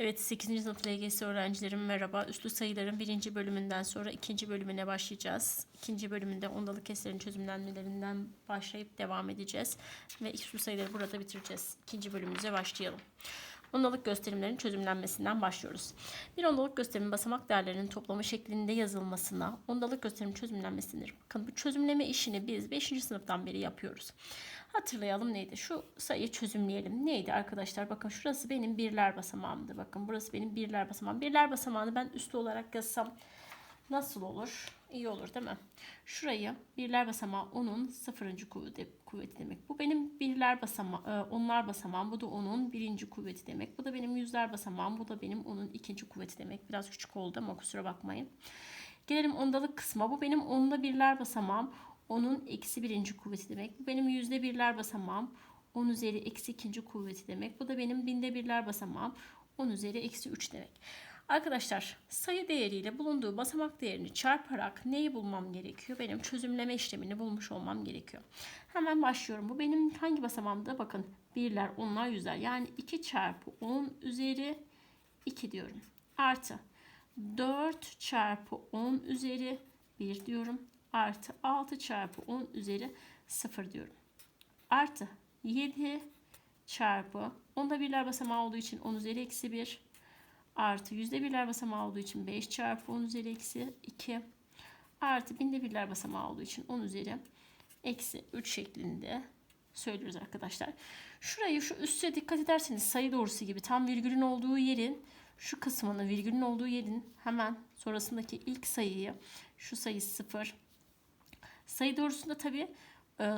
Evet 8. sınıf LGS öğrencilerim merhaba. Üslü sayıların birinci bölümünden sonra ikinci bölümüne başlayacağız. İkinci bölümünde ondalık kesirlerin çözümlenmelerinden başlayıp devam edeceğiz. Ve üslü sayıları burada bitireceğiz. İkinci bölümümüze başlayalım. Ondalık gösterimlerin çözümlenmesinden başlıyoruz. Bir ondalık gösterimin basamak değerlerinin toplamı şeklinde yazılmasına ondalık gösterimin çözümlenmesidir. Bakın bu çözümleme işini biz 5. sınıftan beri yapıyoruz. Hatırlayalım neydi? Şu sayıyı çözümleyelim. Neydi arkadaşlar? Bakın şurası benim birler basamağımdı. Bakın burası benim birler basamağım. Birler basamağını ben üslü olarak yazsam nasıl olur? İyi olur değil mi? Şurayı birler basamağı onun sıfırıncı kuvveti, kuvveti demek. Bu benim birler basamağı, onlar basamağım. Bu da onun birinci kuvveti demek. Bu da benim yüzler basamağım. Bu da benim onun ikinci kuvveti demek. Biraz küçük oldu ama kusura bakmayın. Gelelim ondalık kısma. Bu benim onda birler basamağım. Onun eksi birinci kuvveti demek. Bu benim yüzde birler basamağım. 10 üzeri eksi ikinci kuvveti demek. Bu da benim binde birler basamağım. 10 üzeri eksi 3 demek. Arkadaşlar sayı değeriyle bulunduğu basamak değerini çarparak neyi bulmam gerekiyor? Benim çözümleme işlemini bulmuş olmam gerekiyor. Hemen başlıyorum. Bu benim hangi basamağımda? Bakın birler, onlar, yüzler. Yani 2 çarpı 10 üzeri 2 diyorum. Artı 4 çarpı 10 üzeri 1 diyorum. Artı 6 çarpı 10 üzeri 0 diyorum. Artı 7 çarpı onda birler basamağı olduğu için 10 üzeri eksi 1 artı yüzde birler basamağı olduğu için 5 çarpı 10 üzeri eksi 2 artı binde birler basamağı olduğu için 10 üzeri eksi 3 şeklinde söylüyoruz arkadaşlar. Şurayı şu üste dikkat ederseniz sayı doğrusu gibi tam virgülün olduğu yerin şu kısmını virgülün olduğu yerin hemen sonrasındaki ilk sayıyı şu sayı 0 sayı doğrusunda tabi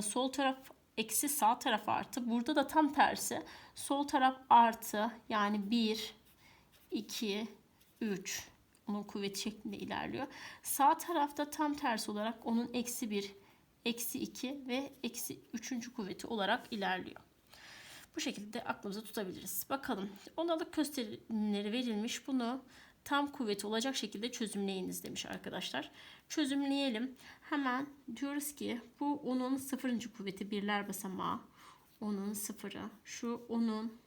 sol taraf eksi sağ taraf artı. Burada da tam tersi. Sol taraf artı yani 1 2 3 onun kuvveti şeklinde ilerliyor. Sağ tarafta tam tersi olarak onun eksi 1 eksi 2 ve eksi 3. kuvveti olarak ilerliyor. Bu şekilde aklımıza tutabiliriz. Bakalım onalık gösterimleri verilmiş. Bunu tam kuvveti olacak şekilde çözümleyiniz demiş arkadaşlar. Çözümleyelim. Hemen diyoruz ki bu onun sıfırıncı kuvveti birler basamağı. Onun sıfırı. Şu onun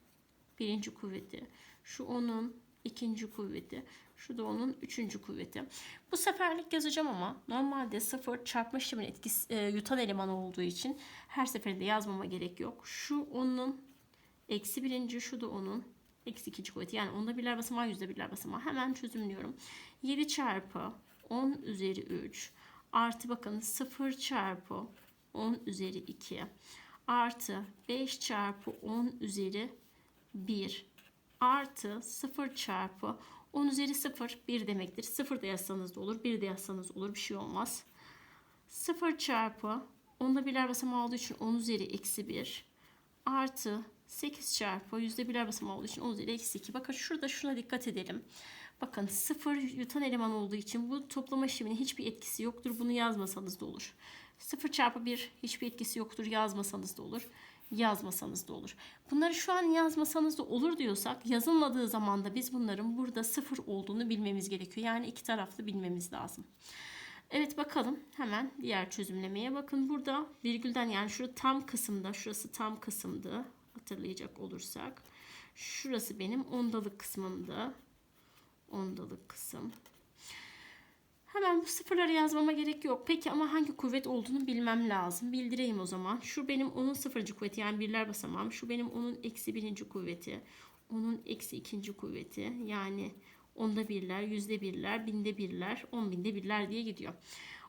birinci kuvveti. Şu onun ikinci kuvveti. Şu da onun üçüncü kuvveti. Bu seferlik yazacağım ama normalde sıfır çarpma işleminin etkisi e, yutan eleman olduğu için her seferinde yazmama gerek yok. Şu onun eksi birinci, şu da onun eksi ikinci kuvveti. Yani onda birler basamağı, yüzde birler basamağı. Hemen çözümlüyorum. 7 çarpı 10 üzeri 3 artı bakın 0 çarpı 10 üzeri 2 artı 5 çarpı 10 üzeri 1 artı 0 çarpı 10 üzeri 0 1 demektir. 0 da yazsanız da olur. 1 de yazsanız olur. Bir şey olmaz. 0 çarpı onda birler basamağı olduğu için 10 üzeri eksi 1 artı 8 çarpı yüzde birler basamağı olduğu için 10 üzeri eksi 2. Bakın şurada şuna dikkat edelim. Bakın 0 yutan eleman olduğu için bu toplama işleminin hiçbir etkisi yoktur. Bunu yazmasanız da olur. 0 çarpı 1 hiçbir etkisi yoktur. Yazmasanız da olur yazmasanız da olur. Bunları şu an yazmasanız da olur diyorsak yazılmadığı zaman da biz bunların burada sıfır olduğunu bilmemiz gerekiyor. Yani iki taraflı bilmemiz lazım. Evet bakalım hemen diğer çözümlemeye bakın burada virgülden yani şu tam kısımda şurası tam kısımdı hatırlayacak olursak şurası benim ondalık kısmımdı ondalık kısım Hemen bu sıfırları yazmama gerek yok. Peki ama hangi kuvvet olduğunu bilmem lazım. Bildireyim o zaman. Şu benim onun sıfırıncı kuvveti yani birler basamağım. Şu benim onun eksi birinci kuvveti. Onun eksi ikinci kuvveti. Yani onda birler, yüzde birler, binde birler, on binde birler diye gidiyor.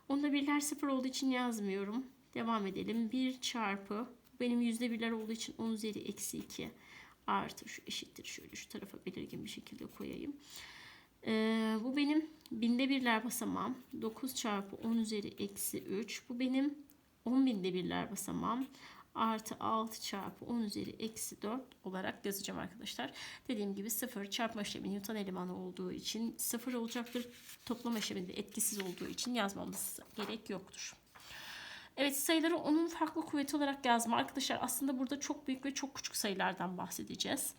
Onda birler sıfır olduğu için yazmıyorum. Devam edelim. 1 çarpı benim yüzde birler olduğu için 10 üzeri eksi 2 artı şu eşittir. Şöyle şu tarafa belirgin bir şekilde koyayım. Ee, bu benim binde birler basamağım. 9 çarpı 10 üzeri eksi 3. Bu benim 10 binde birler basamağım. Artı 6 çarpı 10 üzeri eksi 4 olarak yazacağım arkadaşlar. Dediğim gibi 0 çarpma işleminin yutan elemanı olduğu için 0 olacaktır. Toplama işleminde etkisiz olduğu için yazmamız gerek yoktur. Evet sayıları onun farklı kuvveti olarak yazma. Arkadaşlar aslında burada çok büyük ve çok küçük sayılardan bahsedeceğiz.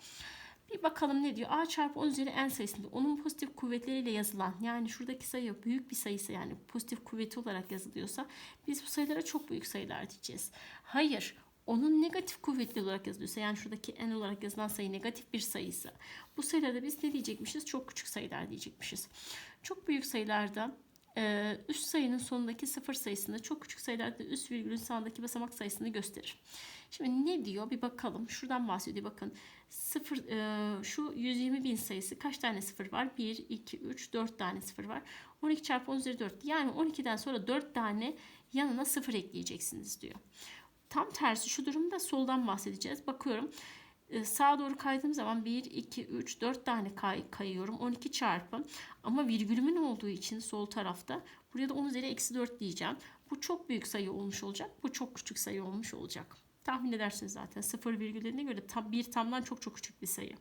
Bir bakalım ne diyor? A çarpı 10 üzeri n sayısında onun pozitif kuvvetleriyle yazılan yani şuradaki sayı büyük bir sayısı yani pozitif kuvveti olarak yazılıyorsa biz bu sayılara çok büyük sayılar diyeceğiz. Hayır onun negatif kuvvetli olarak yazılıyorsa yani şuradaki n olarak yazılan sayı negatif bir sayıysa bu sayılarda biz ne diyecekmişiz? Çok küçük sayılar diyecekmişiz. Çok büyük sayılarda e, üst sayının sonundaki sıfır sayısını çok küçük sayılarda üst virgülün sağındaki basamak sayısını gösterir. Şimdi ne diyor bir bakalım. Şuradan bahsediyor bakın. Sıfır, e, şu 120 bin sayısı kaç tane sıfır var? 1, 2, 3, 4 tane sıfır var. 12 çarpı 10 üzeri 4. Yani 12'den sonra 4 tane yanına sıfır ekleyeceksiniz diyor. Tam tersi şu durumda soldan bahsedeceğiz. Bakıyorum sağa doğru kaydığım zaman 1, 2, 3, 4 tane kay, kayıyorum. 12 çarpı ama virgülümün olduğu için sol tarafta buraya da 10 üzeri eksi 4 diyeceğim. Bu çok büyük sayı olmuş olacak. Bu çok küçük sayı olmuş olacak. Tahmin edersiniz zaten. Sıfır virgüllerine göre tam, bir tamdan çok çok küçük bir sayı.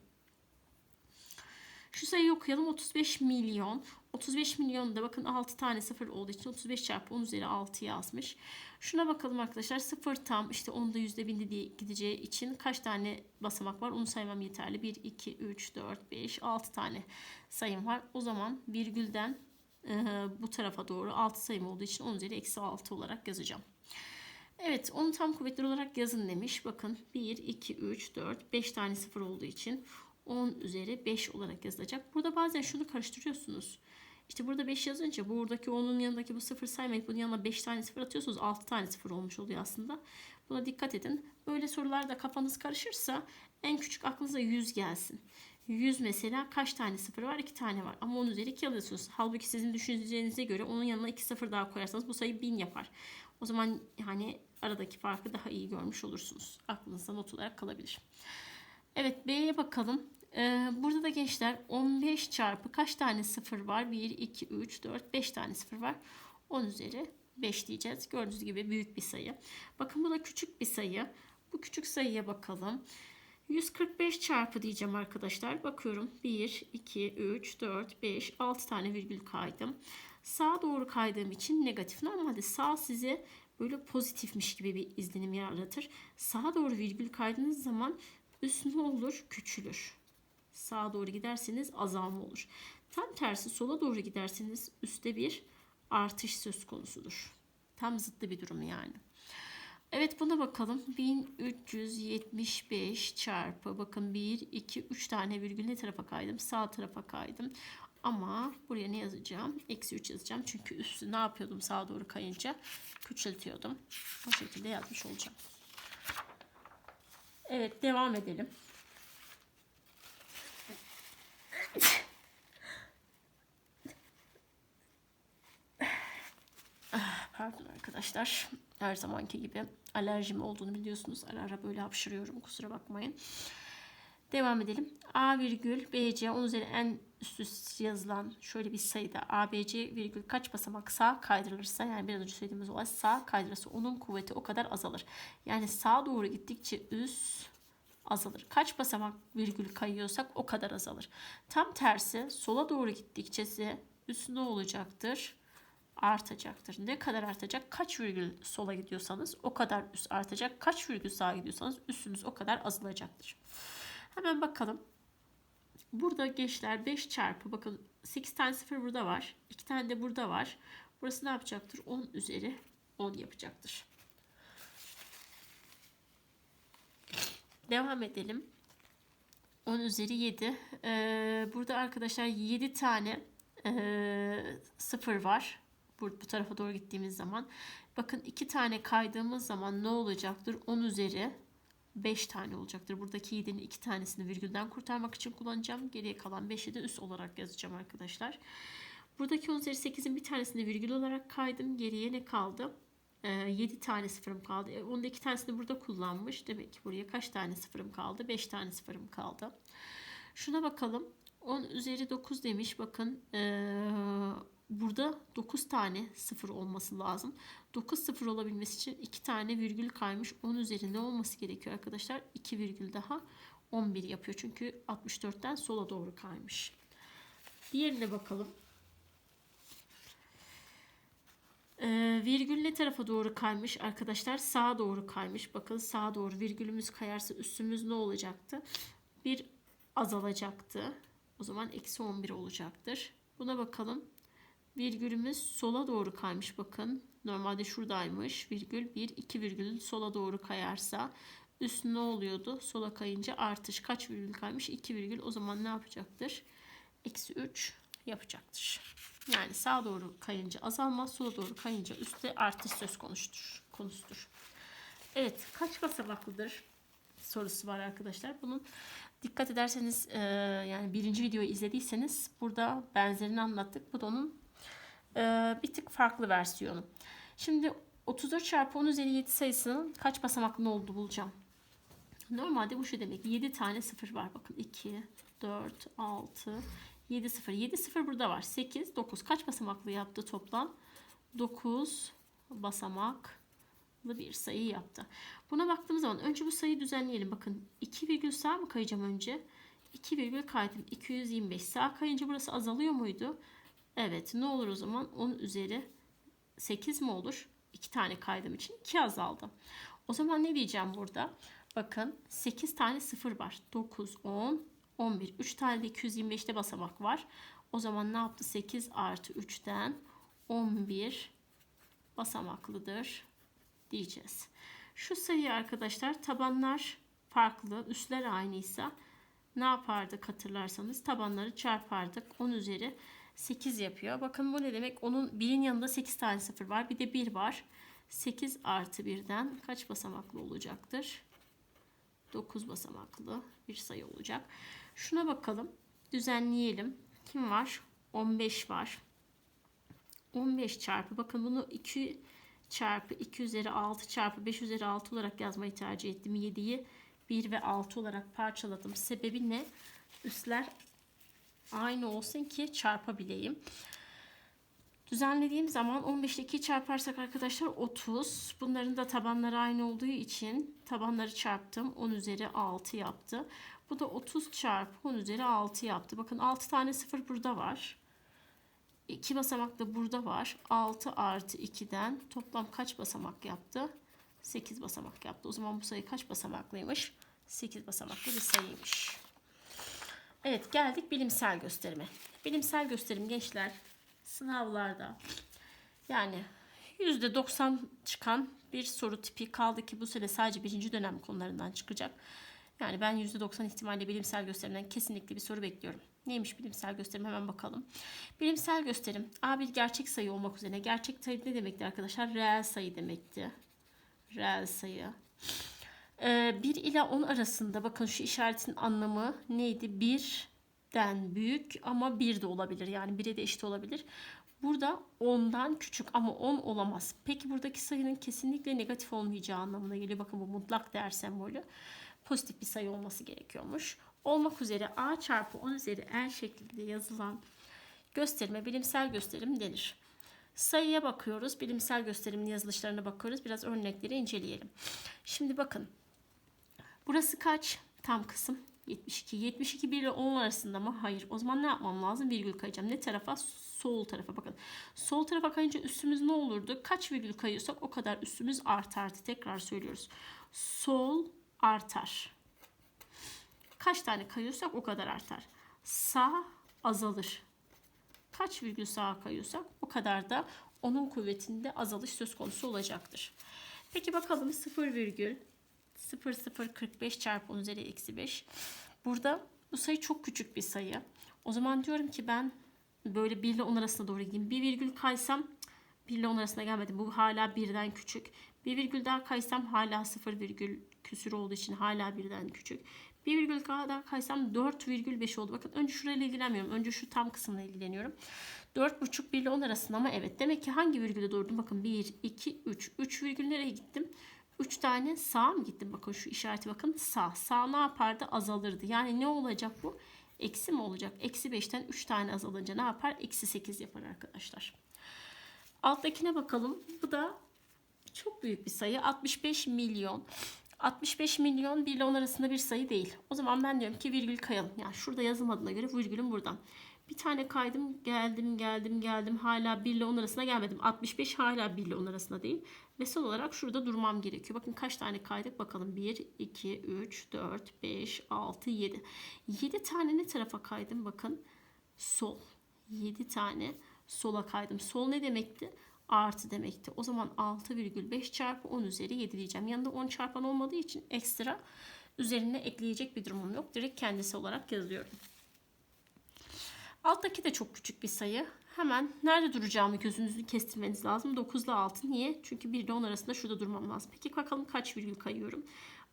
Şu sayıyı okuyalım. 35 milyon. 35 milyonda bakın 6 tane sıfır olduğu için 35 çarpı 10 üzeri 6 yazmış. Şuna bakalım arkadaşlar. Sıfır tam işte onda yüzde bindi diye gideceği için kaç tane basamak var? Onu saymam yeterli. 1, 2, 3, 4, 5, 6 tane sayım var. O zaman virgülden e, bu tarafa doğru 6 sayım olduğu için 10 üzeri eksi 6 olarak yazacağım. Evet onu tam kuvvetli olarak yazın demiş. Bakın 1, 2, 3, 4, 5 tane sıfır olduğu için 10 üzeri 5 olarak yazılacak. Burada bazen şunu karıştırıyorsunuz. İşte burada 5 yazınca buradaki 10'un yanındaki bu sıfır saymayıp bunun yanına 5 tane sıfır atıyorsunuz. 6 tane sıfır olmuş oluyor aslında. Buna dikkat edin. Böyle sorularda kafanız karışırsa en küçük aklınıza 100 gelsin. 100 mesela kaç tane sıfır var? 2 tane var. Ama 10 üzeri 2 alıyorsunuz. Halbuki sizin düşüneceğinize göre onun yanına 2 sıfır daha koyarsanız bu sayı 1000 yapar. O zaman yani aradaki farkı daha iyi görmüş olursunuz. Aklınızda not olarak kalabilir. Evet B'ye bakalım. Ee, burada da gençler 15 çarpı kaç tane sıfır var? 1, 2, 3, 4, 5 tane sıfır var. 10 üzeri 5 diyeceğiz. Gördüğünüz gibi büyük bir sayı. Bakın bu da küçük bir sayı. Bu küçük sayıya bakalım. 145 çarpı diyeceğim arkadaşlar. Bakıyorum 1, 2, 3, 4, 5, 6 tane virgül kaydım. Sağa doğru kaydığım için negatif. Normalde sağ size böyle pozitifmiş gibi bir izlenim yaratır. Sağa doğru virgül kaydığınız zaman üst ne olur? Küçülür. Sağa doğru giderseniz azalma olur. Tam tersi sola doğru giderseniz üstte bir artış söz konusudur. Tam zıttı bir durum yani. Evet buna bakalım. 1375 çarpı bakın 1, 2, 3 tane virgül ne tarafa kaydım? Sağ tarafa kaydım. Ama buraya ne yazacağım? Eksi 3 yazacağım. Çünkü üstü ne yapıyordum sağa doğru kayınca? Küçültüyordum. Bu şekilde yazmış olacağım. Evet devam edelim. Pardon arkadaşlar. Her zamanki gibi alerjim olduğunu biliyorsunuz. Ara ara böyle hapşırıyorum. Kusura bakmayın. Devam edelim. A virgül BC 10 üzeri en üst üste yazılan şöyle bir sayıda ABC virgül kaç basamak sağ kaydırılırsa yani biraz önce söylediğimiz olay sağ kaydırırsa onun kuvveti o kadar azalır. Yani sağa doğru gittikçe üst azalır. Kaç basamak virgül kayıyorsak o kadar azalır. Tam tersi sola doğru gittikçe ise üst ne olacaktır? artacaktır. Ne kadar artacak? Kaç virgül sola gidiyorsanız o kadar üst artacak. Kaç virgül sağa gidiyorsanız üstünüz o kadar azalacaktır. Hemen bakalım. Burada gençler 5 çarpı bakın 8 tane 0 burada var. 2 tane de burada var. Burası ne yapacaktır? 10 üzeri 10 yapacaktır. Devam edelim. 10 üzeri 7. Ee, burada arkadaşlar 7 tane e, 0 var. Bu, bu tarafa doğru gittiğimiz zaman. Bakın 2 tane kaydığımız zaman ne olacaktır? 10 üzeri 5 tane olacaktır. Buradaki 7'nin 2 tanesini virgülden kurtarmak için kullanacağım. Geriye kalan 5'i de üst olarak yazacağım arkadaşlar. Buradaki 10 üzeri 8'in bir tanesini virgül olarak kaydım. Geriye ne kaldı? Ee, 7 tane sıfırım kaldı. E, onun da 2 tanesini burada kullanmış. Demek ki buraya kaç tane sıfırım kaldı? 5 tane sıfırım kaldı. Şuna bakalım. 10 üzeri 9 demiş. Bakın ee, burada 9 tane sıfır olması lazım. 9 sıfır olabilmesi için 2 tane virgül kaymış. 10 üzerinde olması gerekiyor arkadaşlar. 2 virgül daha 11 yapıyor. Çünkü 64'ten sola doğru kaymış. Diğerine bakalım. Ee, virgül ne tarafa doğru kaymış arkadaşlar? Sağa doğru kaymış. Bakın sağa doğru virgülümüz kayarsa üstümüz ne olacaktı? Bir azalacaktı. O zaman eksi 11 olacaktır. Buna bakalım. Virgülümüz sola doğru kaymış bakın. Normalde şuradaymış. Virgül 1, 2 virgül sola doğru kayarsa üst ne oluyordu? Sola kayınca artış. Kaç virgül kaymış? 2 virgül. O zaman ne yapacaktır? Eksi 3 yapacaktır. Yani sağa doğru kayınca azalma, sola doğru kayınca üstte artış söz konusudur. konusudur. Evet, kaç basamaklıdır sorusu var arkadaşlar. Bunun dikkat ederseniz e, yani birinci videoyu izlediyseniz burada benzerini anlattık. Bu da onun e, bir tık farklı versiyonu. Şimdi 34 çarpı 10 üzeri 7 sayısının kaç basamaklı olduğu bulacağım. Normalde bu şu demek. 7 tane sıfır var. Bakın 2, 4, 6, 7 sıfır. 7 sıfır burada var. 8, 9. Kaç basamaklı yaptı toplam? 9 basamaklı bir sayı yaptı. Buna baktığımız zaman önce bu sayıyı düzenleyelim. Bakın 2 virgül sağ mı kayacağım önce? 2 virgül kaydım. 225. Sağ kayınca burası azalıyor muydu? Evet. Ne olur o zaman? 10 üzeri 8 mi olur? 2 tane kaydığım için 2 azaldı. O zaman ne diyeceğim burada? Bakın 8 tane sıfır var. 9, 10, 11. 3 tane de 225'te basamak var. O zaman ne yaptı? 8 artı 3'ten 11 basamaklıdır diyeceğiz. Şu sayı arkadaşlar tabanlar farklı, üstler aynıysa ne yapardık hatırlarsanız tabanları çarpardık. 10 üzeri 8 yapıyor. Bakın bu ne demek? Onun birin yanında 8 tane sıfır var. Bir de 1 var. 8 artı 1'den kaç basamaklı olacaktır? 9 basamaklı bir sayı olacak. Şuna bakalım. Düzenleyelim. Kim var? 15 var. 15 çarpı bakın bunu 2 çarpı 2 üzeri 6 çarpı 5 üzeri 6 olarak yazmayı tercih ettim. 7'yi 1 ve 6 olarak parçaladım. Sebebi ne? Üstler aynı olsun ki çarpabileyim. Düzenlediğim zaman 15 ile 2 çarparsak arkadaşlar 30. Bunların da tabanları aynı olduğu için tabanları çarptım. 10 üzeri 6 yaptı. Bu da 30 çarpı 10 üzeri 6 yaptı. Bakın 6 tane 0 burada var. 2 basamak da burada var. 6 artı 2'den toplam kaç basamak yaptı? 8 basamak yaptı. O zaman bu sayı kaç basamaklıymış? 8 basamaklı bir sayıymış. Evet geldik bilimsel gösterime. Bilimsel gösterim gençler sınavlarda yani %90 çıkan bir soru tipi kaldı ki bu sene sadece birinci dönem konularından çıkacak. Yani ben %90 ihtimalle bilimsel gösterimden kesinlikle bir soru bekliyorum. Neymiş bilimsel gösterim hemen bakalım. Bilimsel gösterim A bir gerçek sayı olmak üzere. Gerçek sayı ne demekti arkadaşlar? Reel sayı demekti. Reel sayı. Ee, 1 ile 10 arasında bakın şu işaretin anlamı neydi? 1'den büyük ama 1 de olabilir. Yani 1'e de eşit olabilir. Burada 10'dan küçük ama 10 olamaz. Peki buradaki sayının kesinlikle negatif olmayacağı anlamına geliyor. Bakın bu mutlak değer sembolü. Pozitif bir sayı olması gerekiyormuş. Olmak üzere a çarpı 10 üzeri n şeklinde yazılan gösterime bilimsel gösterim denir. Sayıya bakıyoruz. Bilimsel gösterimin yazılışlarına bakıyoruz. Biraz örnekleri inceleyelim. Şimdi bakın. Burası kaç? Tam kısım 72. 72 1 ile 10 arasında mı? Hayır. O zaman ne yapmam lazım? Virgül kayacağım. Ne tarafa? Sol tarafa. Bakın. Sol tarafa kayınca üstümüz ne olurdu? Kaç virgül kayıyorsak o kadar üstümüz artardı. Tekrar söylüyoruz. Sol artar. Kaç tane kayıyorsak o kadar artar. Sağ azalır. Kaç virgül sağa kayıyorsak o kadar da onun kuvvetinde azalış söz konusu olacaktır. Peki bakalım 0 virgül 0045 çarpı 10 üzeri eksi 5. Burada bu sayı çok küçük bir sayı. O zaman diyorum ki ben böyle 1 ile 10 arasında doğru gideyim. 1 virgül kaysam 1 ile 10 arasında gelmedim. Bu hala birden küçük. 1 virgül daha kaysam hala 0 virgül küsür olduğu için hala birden küçük. 1 virgül daha kaysam 4,5 oldu. Bakın önce şurayla ilgilenmiyorum. Önce şu tam kısımla ilgileniyorum. 4,5 1 ile 10 arasında ama evet. Demek ki hangi virgülde doğurdum? Bakın 1, 2, 3. 3 virgül nereye gittim? 3 tane sağa mı gittim? Bakın şu işareti bakın sağ. Sağ ne yapardı? Azalırdı. Yani ne olacak bu? Eksi mi olacak? Eksi 5'ten 3 tane azalınca ne yapar? Eksi 8 yapar arkadaşlar. Alttakine bakalım. Bu da çok büyük bir sayı. 65 milyon. 65 milyon 1 ile 10 arasında bir sayı değil. O zaman ben diyorum ki virgül kayalım. Yani şurada yazılmadığına göre virgülüm buradan. Bir tane kaydım geldim geldim geldim hala 1 ile 10 arasına gelmedim. 65 hala 1 ile 10 arasında değil. Ve son olarak şurada durmam gerekiyor. Bakın kaç tane kaydık bakalım. 1, 2, 3, 4, 5, 6, 7. 7 tane ne tarafa kaydım bakın. Sol. 7 tane sola kaydım. Sol ne demekti? Artı demekti. O zaman 6,5 çarpı 10 üzeri 7 diyeceğim. Yanında 10 çarpan olmadığı için ekstra üzerine ekleyecek bir durumum yok. Direkt kendisi olarak yazıyorum. Alttaki de çok küçük bir sayı. Hemen nerede duracağımı gözünüzü kestirmeniz lazım. 9 ile 6. Niye? Çünkü 1 ile 10 arasında şurada durmam lazım. Peki bakalım kaç virgül kayıyorum.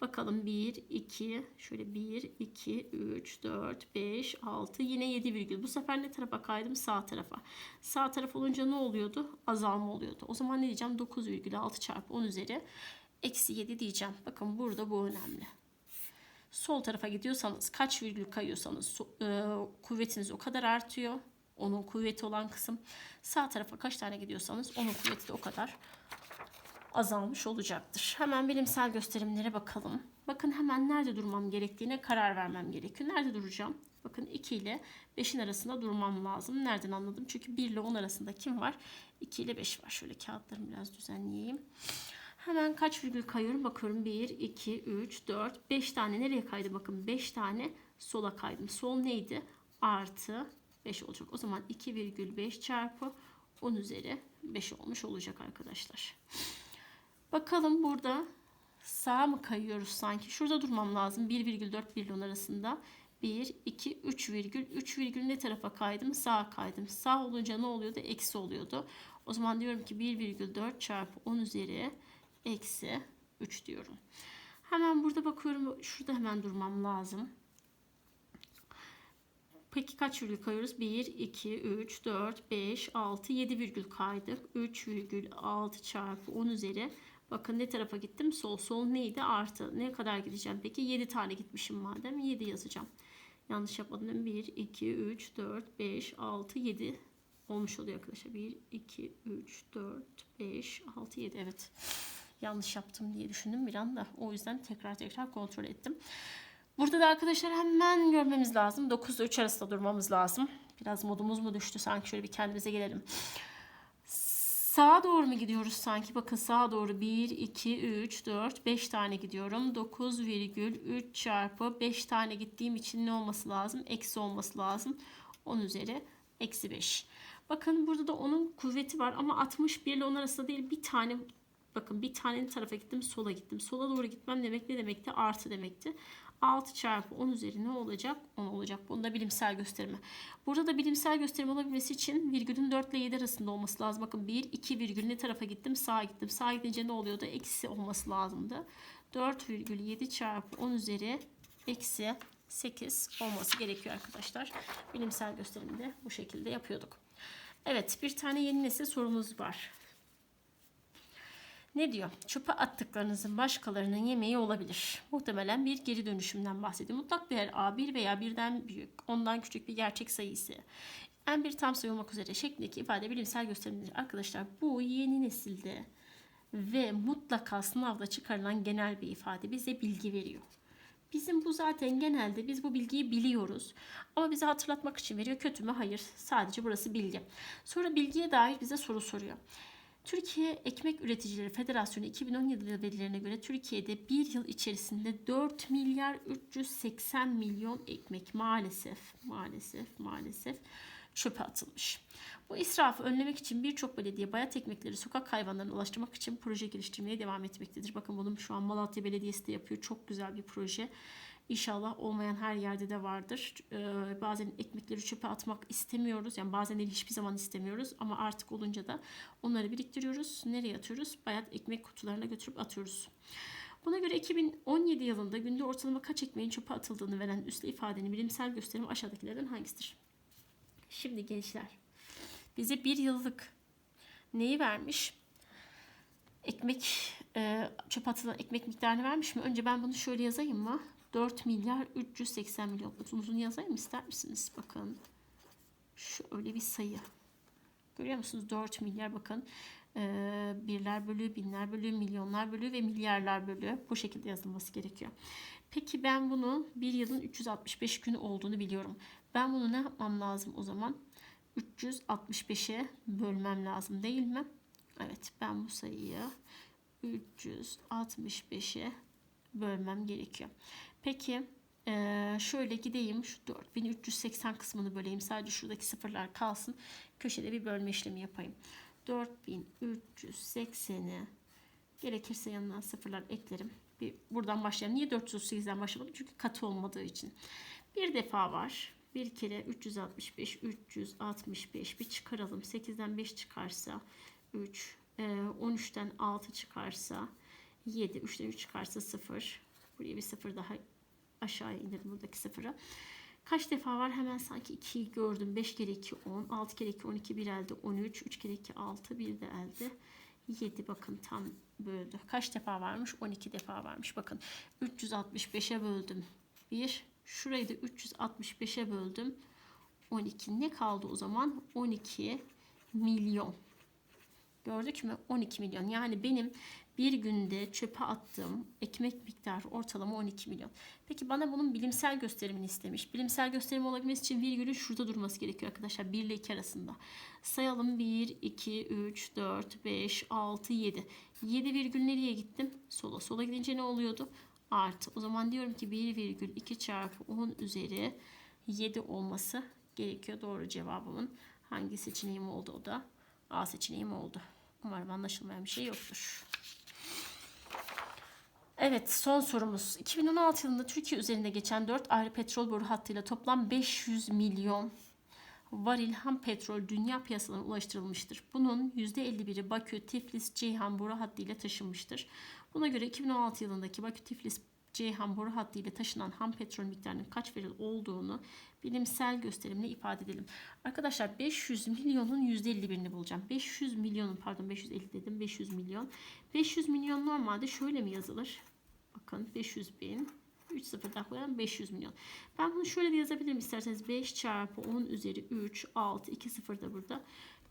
Bakalım 1, 2, şöyle 1, 2, 3, 4, 5, 6, yine 7 virgül. Bu sefer ne tarafa kaydım? Sağ tarafa. Sağ taraf olunca ne oluyordu? Azalma oluyordu. O zaman ne diyeceğim? 9,6 çarpı 10 üzeri eksi 7 diyeceğim. Bakın burada bu önemli. Sol tarafa gidiyorsanız kaç virgül kayıyorsanız e, kuvvetiniz o kadar artıyor. Onun kuvveti olan kısım. Sağ tarafa kaç tane gidiyorsanız onun kuvveti de o kadar azalmış olacaktır. Hemen bilimsel gösterimlere bakalım. Bakın hemen nerede durmam gerektiğine karar vermem gerekiyor. Nerede duracağım? Bakın 2 ile 5'in arasında durmam lazım. Nereden anladım? Çünkü 1 ile 10 arasında kim var? 2 ile 5 var. Şöyle kağıtlarımı biraz düzenleyeyim. Hemen kaç virgül kayıyorum? Bakıyorum 1, 2, 3, 4, 5 tane nereye kaydı? Bakın 5 tane sola kaydım. Sol neydi? Artı 5 olacak. O zaman 2,5 çarpı 10 üzeri 5 olmuş olacak arkadaşlar. Bakalım burada sağa mı kayıyoruz sanki? Şurada durmam lazım. 1,4 1 ile 10 arasında. 1, 2, 3 virgül. 3 virgül ne tarafa kaydım? Sağa kaydım. Sağ olunca ne oluyordu? Eksi oluyordu. O zaman diyorum ki 1,4 çarpı 10 üzeri eksi 3 diyorum. Hemen burada bakıyorum. Şurada hemen durmam lazım. Peki kaç virgül kayıyoruz? 1, 2, 3, 4, 5, 6, 7 virgül kaydık. 3 virgül 6 çarpı 10 üzeri. Bakın ne tarafa gittim? Sol. Sol neydi? Artı. Ne kadar gideceğim? Peki 7 tane gitmişim madem. 7 yazacağım. Yanlış yapmadım. 1, 2, 3, 4, 5, 6, 7 olmuş oluyor arkadaşlar. 1, 2, 3, 4, 5, 6, 7. Evet. Yanlış yaptım diye düşündüm bir anda. O yüzden tekrar tekrar kontrol ettim. Burada da arkadaşlar hemen görmemiz lazım. 9 ile 3 arasında durmamız lazım. Biraz modumuz mu düştü sanki şöyle bir kendimize gelelim. Sağa doğru mu gidiyoruz sanki? Bakın sağa doğru 1, 2, 3, 4, 5 tane gidiyorum. 9,3 çarpı 5 tane gittiğim için ne olması lazım? Eksi olması lazım. 10 üzeri eksi 5. Bakın burada da onun kuvveti var ama 61 ile 10 arasında değil bir tane bakın bir tane tarafa gittim sola gittim. Sola doğru gitmem demek ne demekti? Artı demekti. 6 çarpı 10 üzeri ne olacak? 10 olacak. Bunda bilimsel gösterimi. Burada da bilimsel gösterim olabilmesi için virgülün 4 ile 7 arasında olması lazım. Bakın 1, 2 virgül ne tarafa gittim? Sağa gittim. Sağa gidince ne oluyordu? Eksi olması lazımdı. 4,7 çarpı 10 üzeri eksi 8 olması gerekiyor arkadaşlar. Bilimsel gösterimi de bu şekilde yapıyorduk. Evet bir tane yeni nesil sorumuz var. Ne diyor? Çöpe attıklarınızın başkalarının yemeği olabilir. Muhtemelen bir geri dönüşümden bahsediyor. Mutlak değer A1 veya birden büyük, ondan küçük bir gerçek sayı ise en bir tam sayı olmak üzere şeklindeki ifade bilimsel gösterimdir. Arkadaşlar bu yeni nesilde ve mutlaka sınavda çıkarılan genel bir ifade bize bilgi veriyor. Bizim bu zaten genelde biz bu bilgiyi biliyoruz. Ama bize hatırlatmak için veriyor. Kötü mü? Hayır. Sadece burası bilgi. Sonra bilgiye dair bize soru soruyor. Türkiye Ekmek Üreticileri Federasyonu 2017 yılı verilerine göre Türkiye'de bir yıl içerisinde 4 milyar 380 milyon ekmek maalesef maalesef maalesef çöpe atılmış. Bu israfı önlemek için birçok belediye bayat ekmekleri sokak hayvanlarına ulaştırmak için proje geliştirmeye devam etmektedir. Bakın bunu şu an Malatya Belediyesi de yapıyor. Çok güzel bir proje. İnşallah olmayan her yerde de vardır. Ee, bazen ekmekleri çöpe atmak istemiyoruz. Yani bazen değil hiçbir zaman istemiyoruz. Ama artık olunca da onları biriktiriyoruz. Nereye atıyoruz? Bayat ekmek kutularına götürüp atıyoruz. Buna göre 2017 yılında günde ortalama kaç ekmeğin çöpe atıldığını veren üslü ifadenin bilimsel gösterimi aşağıdakilerden hangisidir? Şimdi gençler bize bir yıllık neyi vermiş? Ekmek e, çöp atılan ekmek miktarını vermiş mi? Önce ben bunu şöyle yazayım mı? 4 milyar 380 milyon. Uzun yazayım ister misiniz? Bakın. Şöyle bir sayı. Görüyor musunuz? 4 milyar bakın. Ee, birler bölü, binler bölü, milyonlar bölü ve milyarlar bölü. Bu şekilde yazılması gerekiyor. Peki ben bunu bir yılın 365 günü olduğunu biliyorum. Ben bunu ne yapmam lazım o zaman? 365'e bölmem lazım değil mi? Evet ben bu sayıyı 365'e bölmem gerekiyor. Peki Ee, şöyle gideyim şu 4380 kısmını böleyim. Sadece şuradaki sıfırlar kalsın. Köşede bir bölme işlemi yapayım. 4380'i gerekirse yanına sıfırlar eklerim. Bir buradan başlayalım. Niye 438'den başlamadım? Çünkü katı olmadığı için. Bir defa var. Bir kere 365, 365 bir çıkaralım. 8'den 5 çıkarsa 3, e, 13'ten 6 çıkarsa 7, 3'ten 3 çıkarsa 0. Buraya bir 0 daha aşağıya indirdim buradaki 0'ı. Kaç defa var? Hemen sanki 2'yi gördüm. 5 kere 2 10, 6 kere 2 12, 1 elde 13, 3 kere 2 6, 1 de elde 7 bakın tam böldü. Kaç defa varmış? 12 defa varmış. Bakın 365'e böldüm. 1. Şurayı da 365'e böldüm. 12. Ne kaldı o zaman? 12 milyon. Gördük mü? 12 milyon. Yani benim bir günde çöpe attığım ekmek miktarı ortalama 12 milyon. Peki bana bunun bilimsel gösterimini istemiş. Bilimsel gösterim olabilmesi için virgülün şurada durması gerekiyor arkadaşlar. 1 ile 2 arasında. Sayalım 1, 2, 3, 4, 5, 6, 7. 7 virgül nereye gittim? Sola. Sola gidince ne oluyordu? Artı. O zaman diyorum ki 1 virgül 2 çarpı 10 üzeri 7 olması gerekiyor. Doğru cevabımın hangi seçeneğim oldu o da? A seçeneğim oldu. Umarım anlaşılmayan bir şey yoktur. Evet son sorumuz. 2016 yılında Türkiye üzerinde geçen 4 ayrı petrol boru hattıyla toplam 500 milyon varil ham petrol dünya piyasalarına ulaştırılmıştır. Bunun %51'i Bakü, Tiflis, Ceyhan boru hattı ile taşınmıştır. Buna göre 2016 yılındaki Bakü, Tiflis, Ceyhan boru hattı ile taşınan ham petrol miktarının kaç varil olduğunu bilimsel gösterimle ifade edelim. Arkadaşlar 500 milyonun %51'ini bulacağım. 500 milyonun pardon 550 dedim 500 milyon. 500 milyon normalde şöyle mi yazılır? Bakın 500 bin. 3 sıfır daha koyalım 500 milyon. Ben bunu şöyle de yazabilirim isterseniz 5 çarpı 10 üzeri 3 6 2 sıfır da burada.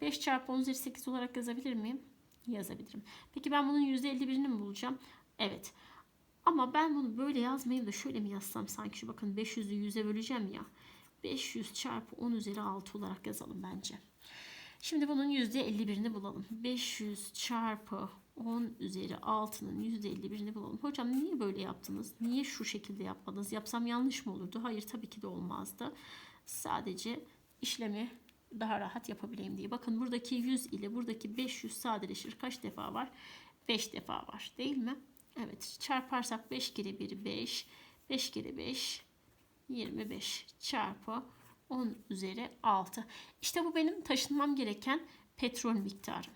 5 çarpı 10 üzeri 8 olarak yazabilir miyim? Yazabilirim. Peki ben bunun %51'ini mi bulacağım? Evet. Ama ben bunu böyle yazmayayım da şöyle mi yazsam sanki şu bakın 500'ü 100'e böleceğim ya. 500 çarpı 10 üzeri 6 olarak yazalım bence. Şimdi bunun %51'ini bulalım. 500 çarpı 10 üzeri 6'nın %51'ini bulalım. Hocam niye böyle yaptınız? Niye şu şekilde yapmadınız? Yapsam yanlış mı olurdu? Hayır tabii ki de olmazdı. Sadece işlemi daha rahat yapabileyim diye. Bakın buradaki 100 ile buradaki 500 sadeleşir. Kaç defa var? 5 defa var değil mi? Evet çarparsak 5 kere 1 5. 5 kere 5 25 çarpı 10 üzeri 6. İşte bu benim taşınmam gereken petrol miktarım.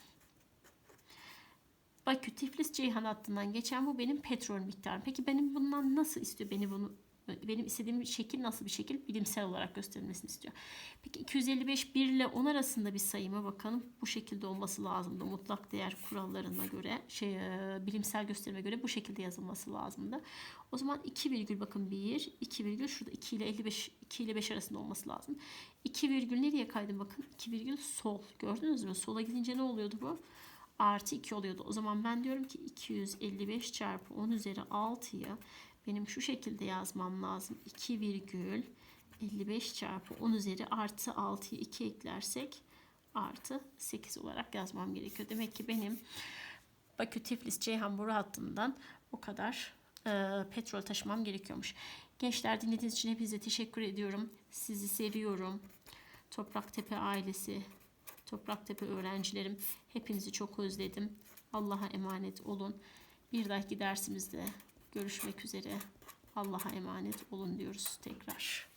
Bakü Tiflis Ceyhan hattından geçen bu benim petrol miktarım. Peki benim bundan nasıl istiyor? Beni bunu benim istediğim şekil nasıl bir şekil? Bilimsel olarak gösterilmesini istiyor. Peki 255 1 ile 10 arasında bir sayıma bakalım. Bu şekilde olması lazımdı. Mutlak değer kurallarına göre, şey e, bilimsel gösterime göre bu şekilde yazılması lazımdı. O zaman 2 virgül bakın 1, 2 virgül şurada 2 ile 55 2 ile 5 arasında olması lazım. 2 virgül nereye kaydı bakın? 2 virgül sol. Gördünüz mü? Sola gidince ne oluyordu bu? Artı 2 oluyordu. O zaman ben diyorum ki 255 çarpı 10 üzeri 6'yı benim şu şekilde yazmam lazım. 2 virgül 55 çarpı 10 üzeri artı 6'yı 2 eklersek artı 8 olarak yazmam gerekiyor. Demek ki benim Bakü Tiflis Ceyhan boru hattından o kadar e, petrol taşımam gerekiyormuş. Gençler dinlediğiniz için hepinize teşekkür ediyorum. Sizi seviyorum. Topraktepe ailesi, Topraktepe öğrencilerim hepinizi çok özledim. Allah'a emanet olun. Bir dahaki dersimizde görüşmek üzere. Allah'a emanet olun diyoruz tekrar.